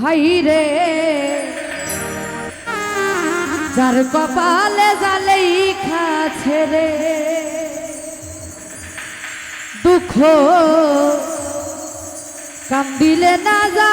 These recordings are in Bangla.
হাই রে। যার কপালে জালেই খাছে রে। দুঃখ কান্দিলে না যা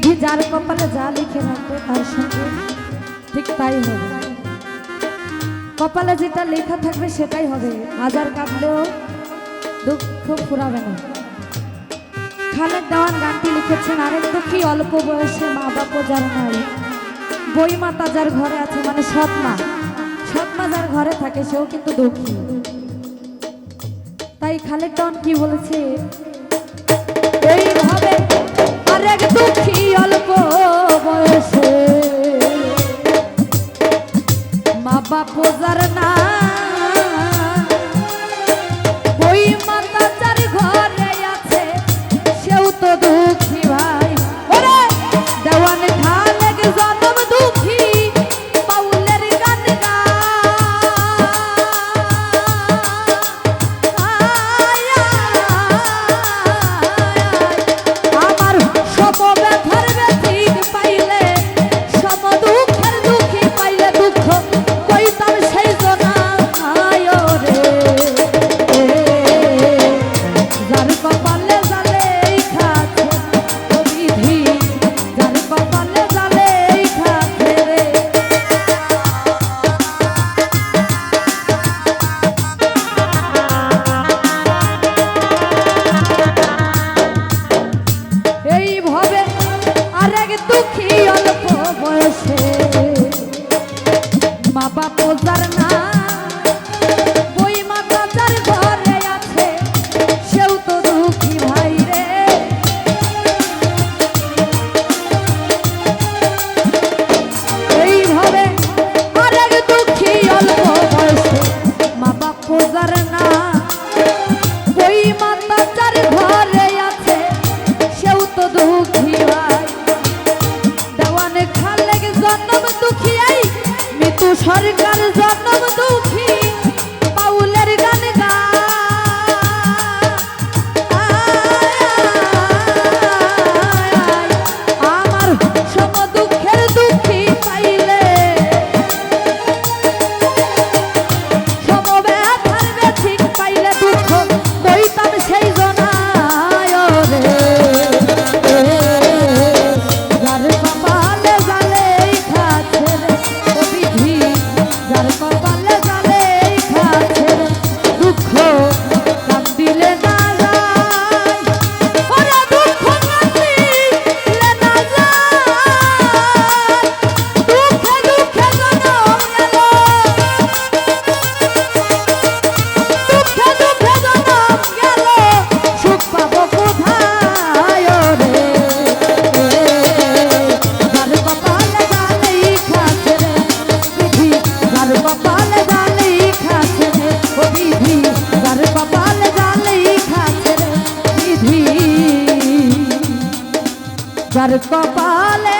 বিধি যার কপালে যা লিখে রাখবে তার সঙ্গে ঠিক তাই হবে। কপালে যেটা লেখা থাকবে সেটাই হবে। হাজার কাঁদলেও দুঃখ ফুরাবে না। খালেদ দেওয়ান গানটি লিখেছেন, আরেক তো কি অল্প বয়সে মা বাপ যার নাই। বই মাতা যার ঘরে আছে মানে সৎ মা সৎ মা যার ঘরে থাকে, সেও কিন্তু দুঃখী। তাই খালেদ দেওয়ান কি বলেছে? এইভাবে আরেক দুঃখী সরকার জন্ম দুঃখ যার কপালে